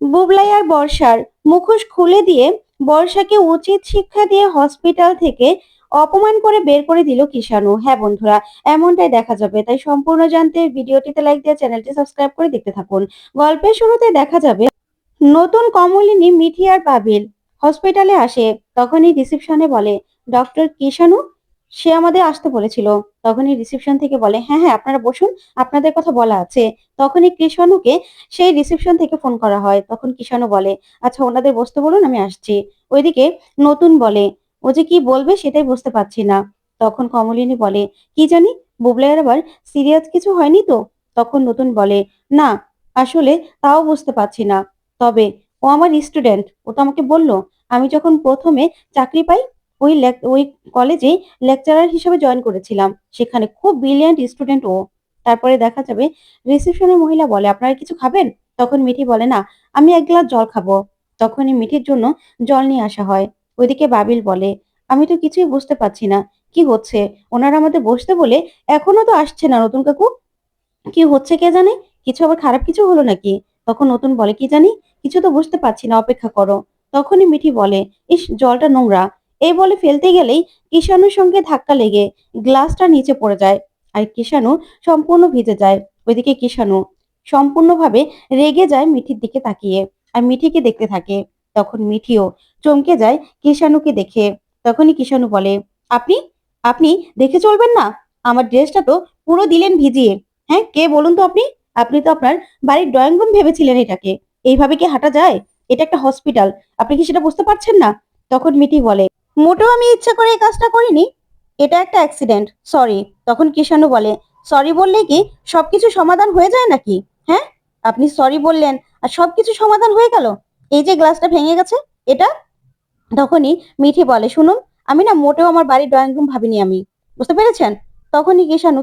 বুবলাই আর বর্ষার মুখোশ খুলে দিয়ে বর্ষাকে উচিত শিক্ষা দিয়ে হসপিটাল থেকে অপমান করে বের করে দিল কিষাণু। হ্যাঁ বন্ধুরা, এমনটাই দেখা যাবে। তাই সম্পূর্ণ জানতে ভিডিওটিতে লাইক দিয়ে চ্যানেলটি সাবস্ক্রাইব করে দেখতে থাকুন। গল্পের শুরুতে দেখা যাবে, নতুন কমলিনী মিঠি আর পাবিল হসপিটালে আসে। তখনই রিসেপশনে বলে ডক্টর কিষাণু সে আমাদের আসতে বলেছিল। তখনই রিসেপশন থেকে বলে হ্যাঁ হ্যাঁ আপনারা বসুন, আপনাদের কথা বলা আছে। তখনই কৃষাণুকে সেই রিসেপশন থেকে ফোন করা হয়। তখন কিষাণু বলে আচ্ছা ওনাদের বসতে বলুন, আমি আসছি। ওইদিকে নতুন বলে, ও যে কি বলবে সেটাই বুঝতে পারছি না। তখন কমলিনী বলে, কি জানি, বুবলাইয়ের আবার সিরিয়াস কিছু হয়নি তো? তখন নতুন বলে, না, আসলে তাও বুঝতে পারছি না। তবে ও আমার স্টুডেন্ট ও তো আমাকে বলল, আমি যখন প্রথমে চাকরি পাই ওই ওই কলেজে লেকচারার হিসেবে জয়েন করেছিলাম। সেখানে খুব ব্রিলিয়ান্ট স্টুডেন্ট ও। তারপরে দেখা যাবে রিসেপশনের মহিলা বলে, আপনারা কিছু খাবেন? তখন মিঠি বলে, না, আমি এক গ্লাস জল খাব। তখনই মিঠির জন্য জল নিয়ে আসা হয়। ওইদিকে বাবিল বলে, আমি তো কিছুই বুঝতে পারছি না। কি হচ্ছে? ওনারা আমাদের বসতে বলে এখনও তো আসছে না নতুন কাকু। কি হচ্ছে কে জানে? কিছু আবার খারাপ কিছু হলো নাকি? তখন নতুন বলে, কি জানি? কিছু তো বুঝতে পারছি না, অপেক্ষা করো। তখনই মিঠি বলে, ইস, জলটা নোংরা। এই বলে ফেলতে গেলেই কিষাণুর সঙ্গে ধাক্কা লেগে গ্লাসটা নিচে পড়ে যায় আর কিষাণু সম্পূর্ণ ভিজে যায়। ওইদিকে কিষাণু সম্পূর্ণভাবে রেগে যায় মিঠির দিকে তাকিয়ে আর মিঠিকে দেখতে থাকে। তখন মিঠিও চমকে যায় কিষাণুকে দেখে। তখনই কিষাণু বলে, আপনি আপনি দেখে চলবেন না? আমার ড্রেসটা তো পুরো দিলেন ভিজিয়ে। হ্যাঁ কে বলুন তো আপনি? আপনি তো আপনার বাড়ির ড্রয়িং রুম ভেবেছিলেন এটাকে। এইভাবে কি হাঁটা যায়? এটা একটা হসপিটাল। আপনি কি সেটা বুঝতে পারছেন না? তখন মিঠি বলে মোটেও আমি ইচ্ছা করে এই কাজটা করিনি। এটা একটা অ্যাক্সিডেন্ট সরি তখন কিষাণু বলে সরি বললে কি সবকিছু সমাধান হয়ে যায় নাকি? হ্যাঁ? আপনি সরি বললেন, আর সবকিছু সমাধান হয়ে গেল? এই যে গ্লাসটা ভেঙে গেছে, এটা? তখনই মিঠি বলে, শুনুন, আমি না মোটেও আমার বাড়ির ড্রয়িং রুম ভাবিনি আমি। বুঝতে পেরেছেন? তখনই কিষাণু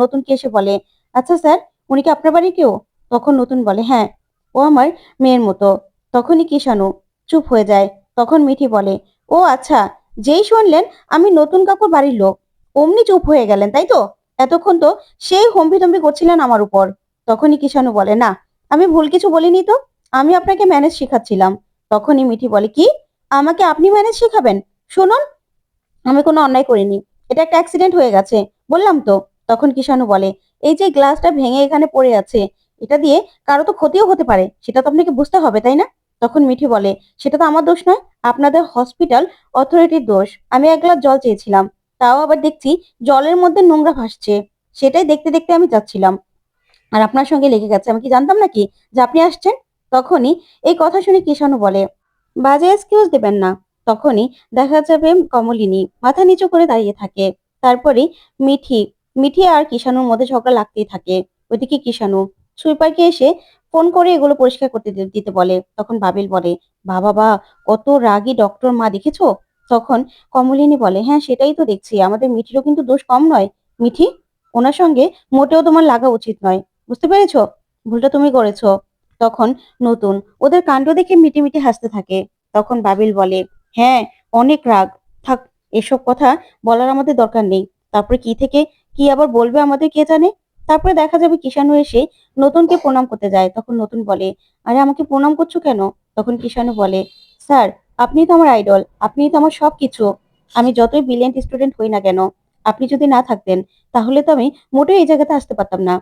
নতুন কি এসে বলে আচ্ছা স্যার, উনি কি আপনার বাড়ির কেউ? তখন নতুন বলে হ্যাঁ ও আমার মেয়ের মতো। তখনই কিষাণু চুপ হয়ে যায়। তখন মিঠি বলে ও আচ্ছা যেই শুনলেন আমি নতুন কাকুর বাড়ির লোক, অমনি চুপ হয়ে গেলেন, তাই তো? এতক্ষণ তো সেই হম্বিতম্বি করছিলেন আমার উপর। তখনই কিষাণু বলে, না, আমি ভুল কিছু বলিনি তো? আমি আপনাকে ম্যানেজ শেখাচ্ছিলাম। তখনই মিঠি বলে, কি? আমাকে আপনি ম্যানেজ শেখাবেন? শুনুন, আমি কোনো অন্যায় করিনি। এটা একটা অ্যাক্সিডেন্ট হয়ে গেছে, বললাম তো। তখন কিষাণু বলে, এই যে গ্লাসটা ভেঙে এখানে পড়ে আছে, এটা দিয়ে কারও তো ক্ষতিও হতে পারে, সেটা তো আপনাকে বুঝতে হবে, তাই না? তখন মিঠি বলে, সেটা তো আমার দোষ নয়, আপনাদের হসপিটাল অথরিটির দোষ। আমি এক গ্লাস জল চেয়েছিলাম, তাও আবার দেখছি জলের মধ্যে নোংরা ভাসছে। সেটাই দেখতে দেখতে আমি যাচ্ছিলাম। আর আপনার সঙ্গে লেগে গেছে, আমি কি জানতাম নাকি যে আপনি আসছেন? তখনই এই কথা শুনে কিষাণু বলে, বাজে এক্সকিউজ দেবেন না। তখনই দেখা যাবে কমলিনী মাথা নিচু করে দাঁড়িয়ে থাকে। তারপরে মিঠি মিঠি আর কিষাণুর মধ্যে ঝগড়া লাগতেই থাকে। ওইদিকে কিষাণু, সুইপারকে এসে ফোন করে এগুলো পরিষ্কার করতে দিতে বলে। তখন বাবিল বলে, বাবা, বা, কত রাগী ডক্টর মা, দেখেছ? তখন কমলিনী বলে হ্যাঁ সেটাই তো দেখছি। আমাদের মিঠিরও কিন্তু দোষ কম নয়। মিঠি, ওনার সঙ্গে মোটেও তোমার লাগা উচিত নয়। বুঝতে পেরেছ? ভুলটা তুমি করেছ। তখন নতুন, ওদের কাণ্ড দেখে মিটি মিটি হাসতে থাকে। তখন বাবিল বলে হ্যাঁ অনেক রাগ। থাক, এসব কথা বলার আমাদের দরকার নেই। তারপরে কি থেকে, কি আবার বলবে আমাদের কে জানে? তারপরে দেখা যাবে কিষাণু এসে নতুনকে প্রণাম করতে যায়, তখন নতুন বলে, আরে, আমাকে প্রণাম করছ কেন? তখন কিষাণু বলে, স্যার, আপনি তো আমার আইডল আপনি তো আমার সব কিছু আমি যতই ব্রিলিয়েন্ট স্টুডেন্ট হই না কেন, আপনি যদি না থাকতেন, তাহলে তো আমি মোটেও এই জায়গাতে আসতে পারতাম না।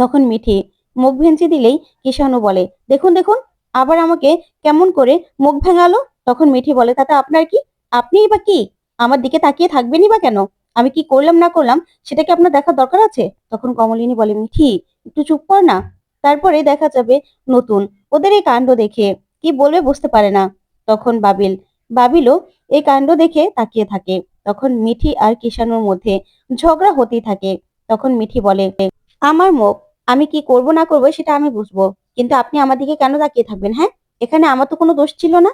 তখন মিঠি মুখ ভেঞ্চি দিলেই কিষাণু বলে, দেখুন দেখুন, আবার আমাকে কেমন করে মুখ ভেঙালো? তখন মিঠি বলে, তাতে আপনার কি? আপনিই বা কি? আমার দিকে তাকিয়ে থাকবেনই বা কেন? আমি কি করলাম না করলাম সেটা কি আপনার দেখার দরকার আছে? তখন কমলিনী বলে, মিঠি, একটু চুপ কর না। তারপরে দেখা যাবে নতুন, ওদের এই কাণ্ড দেখে। কি বলবে বুঝতে পারে না। তখন বাবিল, বাবিলও এই কাণ্ড দেখে তাকিয়ে থাকে। তখন মিঠি আর কিষাণুর মধ্যে ঝগড়া হতেই থাকে। তখন মিঠি বলে, আমার মুখ, আমি কি করব না করব সেটা আমি বুঝব। কিন্তু আপনি আমার দিকে কেন তাকিয়ে থাকবেন হ্যাঁ? এখানে আমার তো কোনো দোষ ছিল না।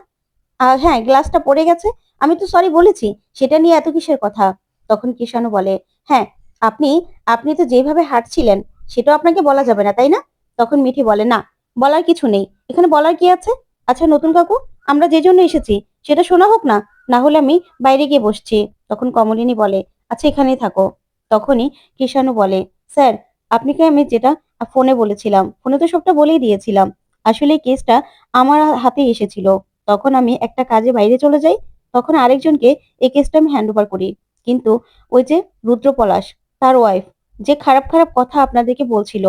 আর হ্যাঁ গ্লাসটা পড়ে গেছে। আমি তো সরি বলেছি। সেটা নিয়ে এত কিসের কথা? তখন কিষাণু বলে হ্যাঁ আপনি আপনি তো যেভাবে হাঁটছিলেন, সেটাও আপনাকে বলা যাবে না, তাই না? তখন মিঠি বলে, না, বলার কিছু নেই। এখানে বলার কি আছে? আচ্ছা নতুন কাকু, আমরা যে জন্য এসেছি, সেটা শোনা হোক না না হলে আমি বাইরে গিয়ে বসছি। তখন কমলিনী বলে আচ্ছা এখানেই থাকো। তখনই কিষাণু বলে, স্যার, আপনাকে আমি যেটা ফোনে বলেছিলাম, ফোনে তো সবটা বলেই দিয়েছিলাম। আসলে কেসটা আমার হাতে এসেছিল। তখন আমি একটা কাজে বাইরে চলে যাই, তখন আরেকজনকে এই কেসটা আমি হ্যান্ড ওভার করি। কিন্তু ওই যে রুদ্রপলাশ, তার ওয়াইফ যে খারাপ খারাপ কথা আপনাদেরকে বলছিল,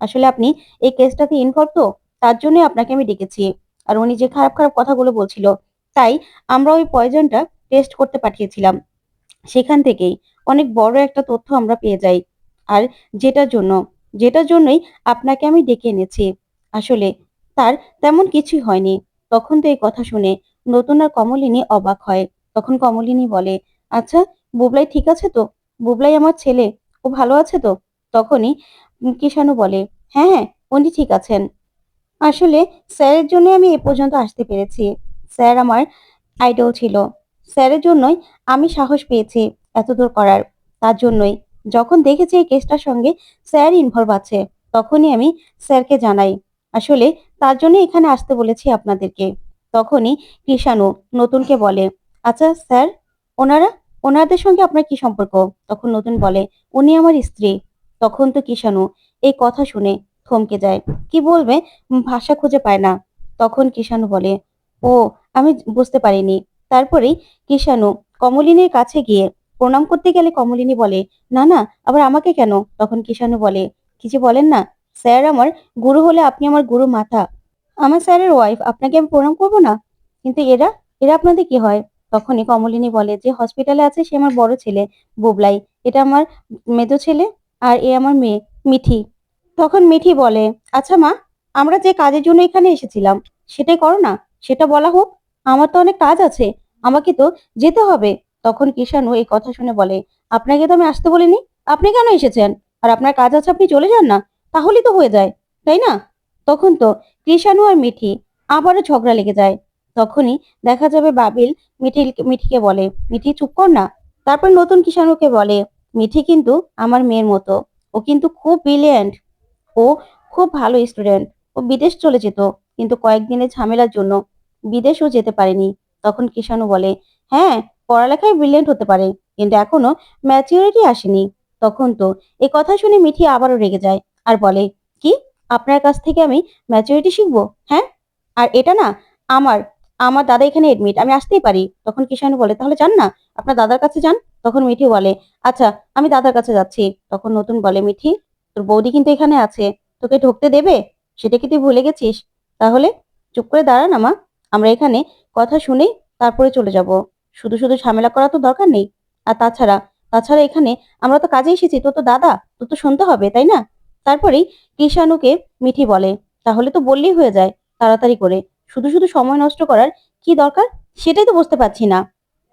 আসলে আপনি এই কেসটাতে ইনভলভ তো, তার জন্য আপনাকে আমি ডেকেছি। আর উনি যে খারাপ খারাপ কথাগুলো বলছিল, তাই আমরা ওই পয়জনটা টেস্ট করতে পাঠিয়েছিলাম। সেখান থেকেই অনেক বড় একটা তথ্য আমরা পেয়ে যাই। আর যেটার জন্য, যেটার জন্যই আপনাকে আমি ডেকে এনেছি। আসলে তার তেমন কিছুই হয়নি। তখন তো এই কথা শুনে নতুন আর কমলিনী অবাক হয়। তখন কমলিনী বলে আচ্ছা বুবলাই, ঠিক আছে তো? বুবলাই আমার ছেলে। ও ভালো আছে তো? তখনই কিষাণু বলে হ্যাঁ হ্যাঁ উনি ঠিক আছেন। আসলে স্যারের জন্য আমি এ পর্যন্ত আসতে পেরেছি। স্যার আমার আইডল ছিল। স্যারের জন্যই আমি সাহস পেয়েছি এতদূর করার। তার জন্যই। যখন দেখেছি এই কেসটার সঙ্গে স্যার ইনভলভ আছে, তখনই আমি স্যারকে জানাই। আসলে তার জন্য এখানে আসতে বলেছি আপনাদেরকে। তখনই কৃষাণু নতুনকে বলে আচ্ছা স্যার, ওনারা ওনাদের সঙ্গে আপনার কি সম্পর্ক? তখন নতুন বলে, উনি আমার স্ত্রী। তখন তো কৃষাণু এই কথা শুনে থমকে যায়। কি বলবে? ভাষা খুঁজে পায় না। তখন কৃষাণু বলে, ও, আমি বুঝতে পারিনি। তারপরেই কৃষাণু কমলিনীর কাছে গিয়ে প্রণাম করতে গেলে কমলিনী বলে, না না, আবার আমাকে কেন? তখন কৃষাণু বলে, কিছু বলেন না। স্যার আমার গুরু হলে আপনি আমার গুরু মাথা আমার স্যারের ওয়াইফ আপনাকে আমি প্রণাম করব না? কিন্তু এরা এরা আপনাদের কি হয়? তখনই কমলিনী বলে, যে হসপিটালে আছে সে আমার বড় ছেলে, বুবলাই। এটা আমার মেজো ছেলে আর এ আমার মেয়ে, মিঠি। তখন মিঠি বলে আচ্ছা মা, আমরা যে কাজের জন্য এখানে এসেছিলাম, সেটাই করো না, সেটা বলা হোক। আমার তো অনেক কাজ আছে, আমাকে তো যেতে হবে। তখন কিষানু এই কথা শুনে বলে, আপনাকে তো আমি আসতে বলিনি, আপনি কেন এসেছেন? আর আপনার কাজ আছে, আপনি চলে যান না, তাহলেই তো হয়ে যায়, তাই না? তখন তো কৃষাণু আর মিঠি আবারও ঝগড়া লেগে যায়। তখনই দেখা যাবে বাবিল মিঠি মিঠিকে বলে, মিঠি, চুপ কর না। তারপর নতুন কিষাণুকে বলে, মিঠি কিন্তু আমার মেয়ের মতো। ও কিন্তু খুব ব্রিলিয়েন্ট ও খুব ভালো স্টুডেন্ট ও বিদেশ চলে যেত, কিন্তু কয়েকদিনের ঝামেলার জন্য বিদেশও যেতে পারেনি। তখন কিষাণু বলে হ্যাঁ পড়ালেখায় ব্রিলিয়েন্ট হতে পারে, কিন্তু এখনও ম্যাচিউরিটি আসেনি। তখন তো এই কথা শুনে মিঠি আবারও রেগে যায় আর বলে, কি? আপনার কাছ থেকে আমি ম্যাচিউরিটি শিখব? হ্যাঁ? আর এটা না আমার আমার দাদা এখানে এডমিট আমি আসতেই পারি। তখন কিষাণু বলে, তাহলে যান না, আপনার দাদার কাছে যান। তখন মিঠি বলে আচ্ছা আমি দাদার কাছে যাচ্ছি। তখন নতুন বলে, মিঠি, তোর বৌদি কিন্তু এখানে আছে, তোকে ঢুকতে দেবে? সেটা কি তুই ভুলে গেছিস? তাহলে চুপ করে দাঁড়ান আমা আমরা এখানে কথা শুনেই তারপরে চলে যাব। শুধু শুধু ঝামেলা করা তো দরকার নেই। আর তাছাড়া তাছাড়া এখানে আমরা তো কাজে এসেছি তো তো দাদা তো তো শুনতে হবে, তাই না? তারপরেই কৃষাণুকে মিঠি বলে, তাহলে তো বললেই হয়ে যায়, তাড়াতাড়ি করে। শুধু শুধু সময় নষ্ট করার কি দরকার? সেটাই তো বুঝতে পারছি না।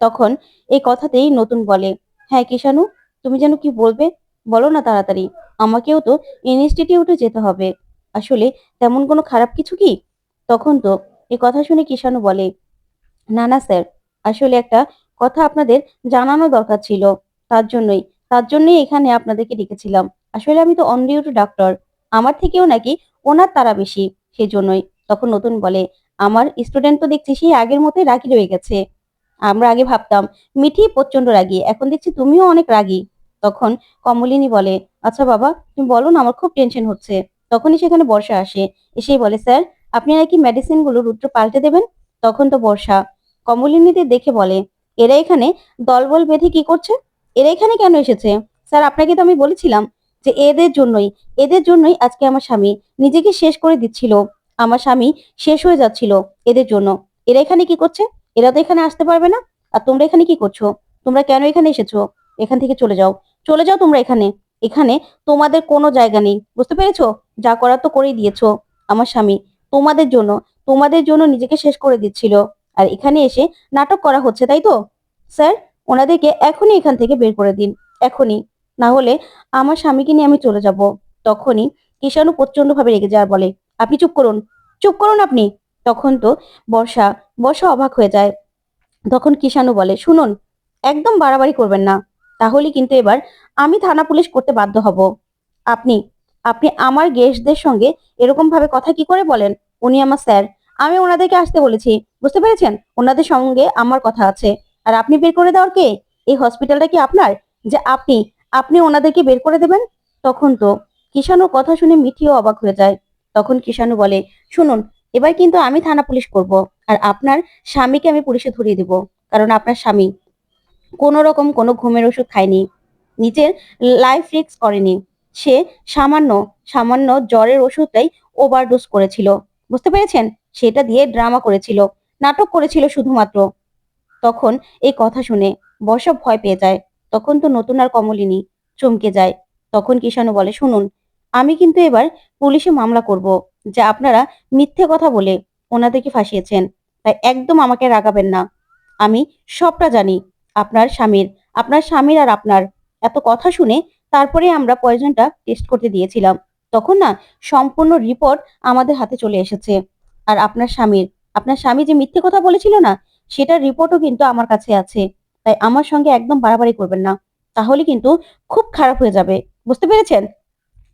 তখন এই কথাতেই নতুন বলে হ্যাঁ কৃষাণু, তুমি যেন কি বলবে? বলো না তাড়াতাড়ি। আমাকেও তো ইনস্টিটিউটে যেতে হবে। আসলে তেমন কোনো খারাপ কিছু কি? তখন তো এই কথা শুনে কিষাণু বলে, না না স্যার, আসলে একটা কথা আপনাদের জানানো দরকার ছিল। তার জন্যই তার জন্যই এখানে আপনাদেরকে ডেকেছিলাম। আসলে আমি তো অন ডিউটি ডাক্তার। আমার থেকেও নাকি ওনার তারা বেশি সেই জন্যই তখন নতুন বলে, আমার স্টুডেন্ট তো দেখছি সেই আগের মতোই রাগি রয়ে গেছে। আমরা আগে ভাবতাম, মিঠি প্রচণ্ড রাগী, এখন দেখছি তুমিও অনেক রাগী। তখন কমলিনী বলে আচ্ছা বাবা, তুমি বলো না, আমার খুব টেনশন হচ্ছে। তখনই সেখানে বর্ষা আসে, এসেই বলে, স্যার, আপনি নাকি মেডিসিনগুলো রুদ্র পাল্টে দেবেন? তখন তো বর্ষা কমলিনীদের দেখে বলে, এরা এখানে দলবল বেঁধে কি করছে? এরা এখানে কেন এসেছে? স্যার, আপনাকে তো আমি বলেছিলাম যে এদের জন্যই এদের জন্যই আজকে আমার স্বামী নিজেকে শেষ করে দিচ্ছিল। আমার স্বামী শেষ হয়ে যাচ্ছিল এদের জন্য। এরা এখানে কি করছে? এরা তো এখানে আসতে পারবে না। আর তোমরা এখানে কি করছ? তোমরা কেন এখানে এসেছ? এখান থেকে চলে যাও। চলে যাও তোমরা এখানে। এখানে তোমাদের কোনো জায়গা নেই। বুঝতে পেরেছ? যা করার তো করেই দিয়েছ আমার স্বামী। তোমাদের জন্য তোমাদের জন্য নিজেকে শেষ করে দিচ্ছিল। আর এখানে এসে নাটক করা হচ্ছে, তাই তো? স্যার, ওনাদেরকে এখনই এখান থেকে বের করে দিন। এখনই। না হলে আমার স্বামীকে নিয়ে আমি চলে যাব। তখনই কিষাণু প্রচণ্ড ভাবে রেগে যায় বলে আপনি চুপ করুন। চুপ করুন আপনি। তখন তো বর্ষা বর্ষা অবাক হয়ে যায়। তখন কিষাণু বলে, শুনুন, একদম বাড়াবাড়ি করবেন না। তাহলে কিন্তু এবার আমি থানা পুলিশ করতে বাধ্য হব। আপনি আপনি আমার গেস্টদের সঙ্গে এরকম ভাবে কথা কি করে বলেন? উনি আমার স্যার। আমি ওনাদেরকে আসতে বলেছি। বুঝতে পেরেছেন? ওনাদের সঙ্গে আমার কথা আছে। আর আপনি বের করে দেওয়ার কে? এই হসপিটালটা কি আপনার? যে আপনি আপনি ওনাদেরকে বের করে দেবেন? তখন তো কিষাণুর কথা শুনে মিঠিও অবাক হয়ে যায়। তখন কিষাণু বলে, শুনুন, এবার কিন্তু আমি থানা পুলিশ করব আর আপনার স্বামীকে আমি পুলিশে ধরিয়ে দিব, কারণ আপনার স্বামী কোনো রকম কোনো ঘুমের ওষুধ খায়নি, নিজের লাইফ রিস্ক করেনি। সে সামান্য সামান্য জ্বরের ওষুধটাই ওভারডোজ করেছিল, বুঝতে পেরেছেন? সেটা দিয়ে ড্রামা করেছিল, নাটক করেছিল শুধুমাত্র। তখন এই কথা শুনে বর্ষা ভয় পেয়ে যায়। তখন তো নতুন আর কমলিনী চমকে যায়। তখন কিষাণু বলে, শুনুন, আমি কিন্তু এবার পুলিশে মামলা করব, যে আপনারা মিথ্যে কথা বলে ওনাদেরকে ফাঁসিয়েছেন। তাই একদম আমাকে রাগাবেন না। আমি সবটা জানি, আপনার স্বামীর আপনার স্বামীর আর আপনার। এত কথা শুনে তারপরে আমরা পয়জনটা টেস্ট করতে দিয়েছিলাম। তখন না সম্পূর্ণ রিপোর্ট আমাদের হাতে চলে এসেছে। আর আপনার স্বামীর, আপনার স্বামী যে মিথ্যে কথা বলেছিল না, সেটার রিপোর্টও কিন্তু আমার কাছে আছে। তাই আমার সঙ্গে একদম বাড়াবাড়ি করবেন না। তাহলে কিন্তু খুব খারাপ হয়ে যাবে। বুঝতে পেরেছেন?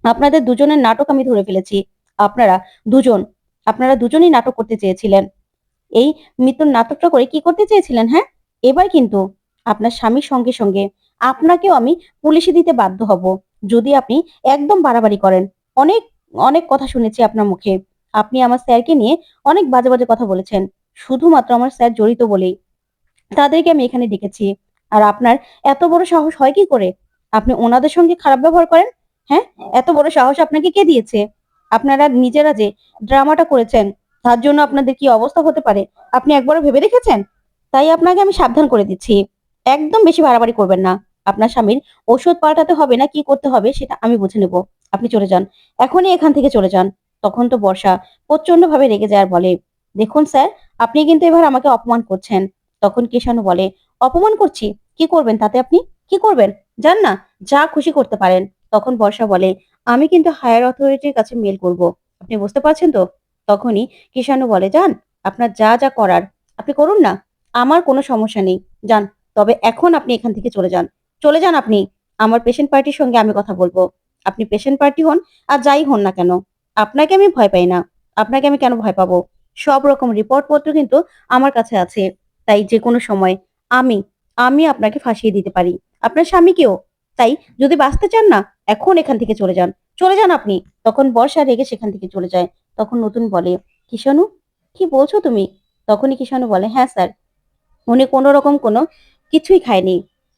আপনাদের দুজনের নাটক আমি ধরে ফেলেছি। আপনারা দুজন, আপনারা দুজনেই নাটক করতে চেয়েছিলেন। এই মৃত্যুর নাটকটা করে কি করতে চেয়েছিলেন হ্যাঁ? এবার কিন্তু আপনার স্বামীর সঙ্গে সঙ্গে আপনাকেও আমি পুলিশে দিতে বাধ্য হব, যদি আপনি একদম বাড়াবাড়ি করেন। অনেক অনেক কথা শুনেছি আপনার মুখে। আপনি আমার স্যারকে নিয়ে অনেক বাজে বাজে কথা বলেছেন। শুধুমাত্র আমার স্যার জড়িত বলেই। তাদেরকে আমি এখানে ডেকেছি। আর আপনার এত বড় সাহস হয় কি করে? আপনি ওনাদের সঙ্গে খারাপ ব্যবহার করেন? হ্যাঁ? এত বড় সাহস আপনাকে কে দিয়েছে? আপনারা নিজেরা যে ড্রামাটা করেছেন, তার জন্য আপনাদের কি অবস্থা হতে পারে? আপনি একবারও ভেবে দেখেছেন? তাই আপনাকে আমি সাবধান করে দিচ্ছি। একদম বেশি বাড়াবাড়ি করবেন না। আপনার স্বামীর ওষুধ পাল্টাতে হবে না, কি করতে হবে সেটা আমি বুঝে নেব। আপনি চলে যান। এখনই এখান থেকে চলে যান। তখন তো বর্ষা প্রচণ্ড ভাবে রেগে যায় আর বলে, দেখুন স্যার, আপনি কিন্তু এবার আমাকে অপমান করছেন। তখন কিষাণু বলে, অপমান করছি? কি করবেন তাতে আপনি? কি করবেন? যান না, যা খুশি করতে পারেন। তখন বর্ষা বলে, আমি কিন্তু হায়ার অথরিটির কাছে মেল করব। আপনি বুঝতে পারছেন তো? তখনই কিষাণু বলে যান আপনার যা যা করার, আপনি করুন না। আমার কোনো সমস্যা নেই। যান তবে এখন আপনি এখান থেকে চলে যান। চলে যান আপনি। আমার পেশেন্ট পার্টির সঙ্গে আমি কথা বলব। আপনি পেশেন্ট পার্টি হন আর যাই হন না কেন। আপনাকে আমি ভয় পাই না। আপনাকে আমি কেন ভয় পাবো? সব রকম রিপোর্ট পত্র কিন্তু আমার কাছে আছে। তাই যে কোনো সময় আমি আমি আপনাকে ফাঁসিয়ে দিতে পারি। আপনার স্বামীকেও তাই যদি বাঁচতে চান না, এখন এখান থেকে চলে যান। চলে যান আপনি। তখন বর্ষা রেগে সেখান থেকে চলে যায়। তখন নতুন বলে, কিষাণু, কি বলছো তুমি? তখনই কিষাণু বলে হ্যাঁ স্যার। উনি কোনো রকম কোনো কিছুই খায়নি।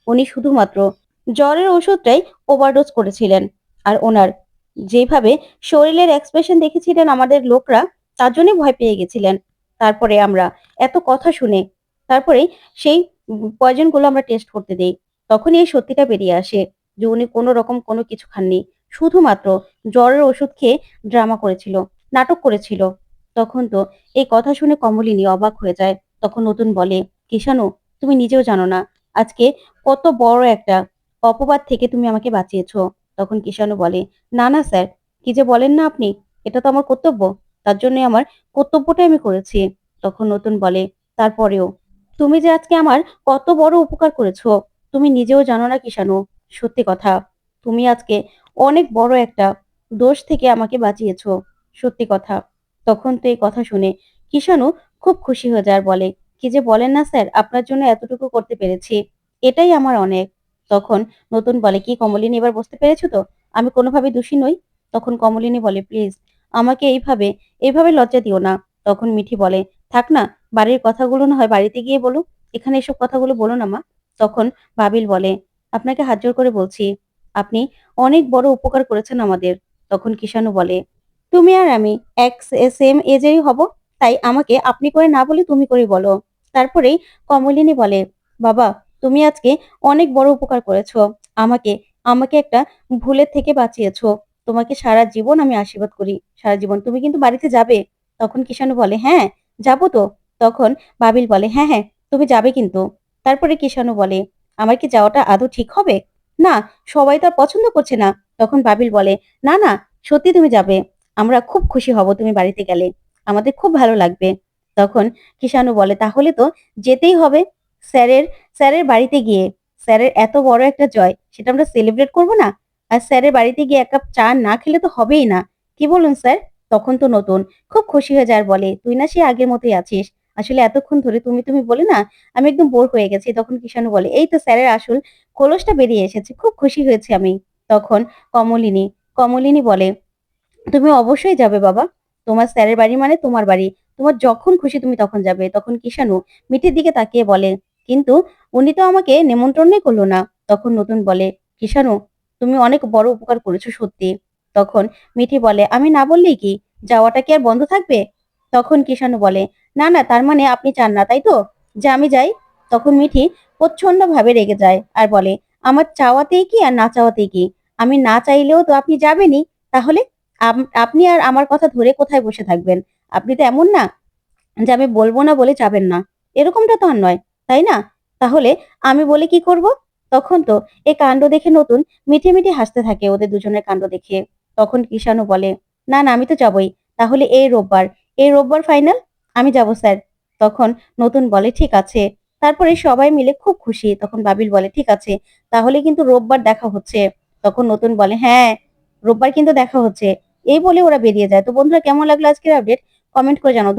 উনি শুধুমাত্র জ্বরের ওষুধটাই ওভারডোজ করেছিলেন। আর ওনার যেভাবে শরীরের এক্সপ্রেশন দেখেছিলেন আমাদের লোকরা, তার জন্য ভয় পেয়ে গেছিলেন। তারপরে আমরা এত কথা শুনে তারপরে সেই পয়জনগুলো আমরা টেস্ট করতে দেই। তখনই এই সত্যিটা বেরিয়ে আসে যে উনি কোনো রকম কোনো কিছু খাননি। শুধুমাত্র জ্বরের ওষুধ খেয়ে ড্রামা করেছিল, নাটক করেছিল। তখন তো এই কথা শুনে কমলিনী অবাক হয়ে যায়। তখন নতুন বলে, কিষাণু, তুমি নিজেও জানো না, আজকে কত বড় একটা অপবাদ থেকে তুমি আমাকে বাঁচিয়েছো। তখন কিষাণু বলে, না না, স্যার, কি যে বলেন না আপনি, এটা তো আমার কর্তব্য, তার জন্য আমার কর্তব্যটাই আমি করেছি। তখন নতুন বলে, তারপরেও, তুমি যে আজকে আমার কত বড় উপকার করেছ তুমি নিজেও জানো না কিষাণু, সত্যি কথা। তুমি আজকে অনেক বড় একটা দোষ থেকে আমাকে বাঁচিয়েছো, সত্যি কথা। তখন তো এই কথা শুনে কিষাণু খুব খুশি হয়ে যায় বলে, কি যে বলেন না স্যার, আপনার জন্য এতটুকু করতে পেরেছি। এটাই আমার অনেক। তখন নতুন বলে, কি কমলিনী এবার বুঝতে পেরেছ তো? আমি কোনোভাবে দোষী নই? তখন কমলিনী বলে, প্লিজ, আমাকে এইভাবে এইভাবে লজ্জা দিও না। তখন মিঠি বলে, থাক না, বাড়ির কথাগুলো না হয় বাড়িতে গিয়ে বলো। এখানে এসব কথাগুলো বলো না মা। তখন বাবিল বলে, আপনাকে হাত জোর করে বলছি, আপনি অনেক বড় উপকার করেছেন আমাদের। তখন কিষাণু বলে, তুমি আর আমি এক সেম এজেরই হব, তাই আমাকে আপনি করে না বলে তুমি করে বলো। তারপরেই কমলিনী বলে, বাবা, তুমি আজকে অনেক বড় উপকার করেছ, আমাকে আমাকে একটা ভুলের থেকে বাঁচিয়েছো। তোমাকে সারা জীবন আমি আশীর্বাদ করি, সারা জীবন। তুমি কিন্তু বাড়িতে যাবে? তখন কিষাণু বলে হ্যাঁ যাব তো। তখন বাবিল বলে হ্যাঁ হ্যাঁ তুমি যাবে কিন্তু। তারপরে কিষাণু বলে, আমার কি যাওয়াটা আদৌ ঠিক হবে? না, সবাই তো আর পছন্দ করছে না। তখন বাবিল বলে, না না, সত্যি তুমি যাবে। আমরা খুব খুশি হব তুমি বাড়িতে গেলে। আমাদের খুব ভালো লাগবে। তখন কিষাণু বলে, তাহলে তো যেতেই হবে স্যারের স্যারের বাড়িতে গিয়ে। স্যারের এত বড় একটা জয়, সেটা আমরা সেলিব্রেট করব না? আর স্যারের বাড়িতে গিয়ে এক কাপ চা না খেলে তো হবেই না। কি বলুন স্যার? তখন তো নতুন, খুব খুশি হয়ে যায় বলে, তুই না সে আগের মতোই আছিস। আসলে এতক্ষণ ধরে তুমি তুমি বলে না, আমি একদম বোর হয়ে গেছি। তখন কিষাণু বলে, এই তো স্যারের আসল খোলসটা বেরিয়ে এসেছে, খুব খুশি হয়েছে আমি। তখন কমলিনী কমলিনী বলে, তুমি অবশ্যই যাবে বাবা। তোমার স্যারের বাড়ি মানে তোমার বাড়ি। তোমার যখন খুশি তুমি তখন যাবে। তখন কিষাণু মিঠির দিকে তাকিয়ে বলে, কিন্তু উনি তো আমাকে নেমন্ত্রণই করল না। তখন নতুন বলে, কিষানু, তুমি অনেক বড় উপকার করেছ সত্যি। তখন মিঠি বলে, আমি না বললেই কি? যাওয়াটা কি আর বন্ধ থাকবে? তখন কিষানু বলে, না না, তার মানে আপনি চান না, তাই তো? যে, আমি যাই। তখন মিঠি প্রচ্ছন্ন ভাবে রেগে যায় আর বলে, আমার চাওয়াতেই কি আর না চাওয়াতেই কি? আমি না চাইলেও তো আপনি যাবেনই। তাহলে আপনি আর আমার কথা ধরে কোথায় বসে থাকবেন? আপনি তো এমন না যে আমি বলব না বলে যাবেন না। এরকমটা তো আর নয়, তাই না? তাহলে আমি বলে কি করব? তখন তো এই কাণ্ড দেখে নতুন মিঠে মিঠে হাসতে থাকে ওদের দুজনের কাণ্ড দেখে। তখন কিষানু বলে, না না, আমি তো যাবই। তাহলে এই রোববার এই রোববার ফাইনাল আমি যাব স্যার তখন নতুন বলে ঠিক আছে। তারপরে সবাই মিলে খুব খুশি। তখন বাবিল বলে, ঠিক আছে, তাহলে কিন্তু রোববার দেখা হচ্ছে। তখন নতুন বলে হ্যাঁ রোববার কিন্তু দেখা হচ্ছে। এই বলে ওরা বেরিয়ে যায়। তো বন্ধুরা, কেমন লাগল আজকের আপডেট কমেন্ট করে জানো